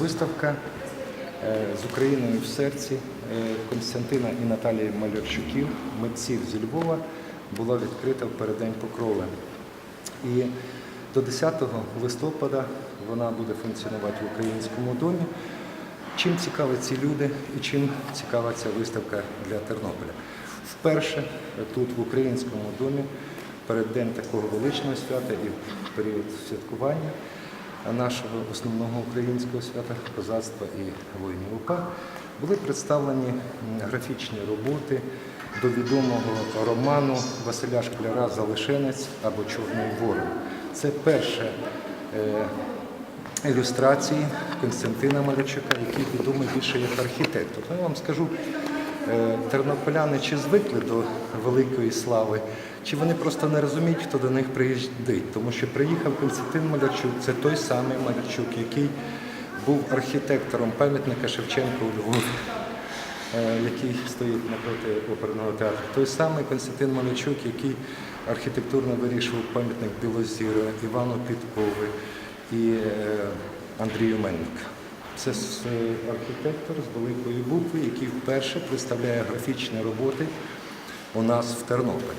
Виставка е, з Україною в серці е, Константина і Наталії Малярчуків, митців зі Львова, була відкрита в переддень Покрови. І до 10 листопада вона буде функціонувати в українському домі. Чим цікаві ці люди і чим цікава ця виставка для Тернополя? Вперше тут, в українському домі, перед день такого величного свята і в період святкування нашого основного українського свята козацтва і воїнів УПА були представлені графічні роботи до відомого роману Василя Шкляра Залишенець або Чорний ворон. Це перше е, ілюстрації Константина Малячука, який відомий більше як архітектор. Ну, я вам скажу, тернополяни чи звикли до великої слави, чи вони просто не розуміють, хто до них приїздить. Тому що приїхав Константин Малярчук, це той самий Малярчук, який був архітектором пам'ятника Шевченка у Львові. е, Який стоїть напроти оперного театру. Той самий Константин Малячук, який архітектурно вирішував пам'ятник Білозіру, Івану Підкови і е, Андрію Мельнику. Це е, архітектор з великої букви, який вперше представляє графічні роботи у нас в Тернополі.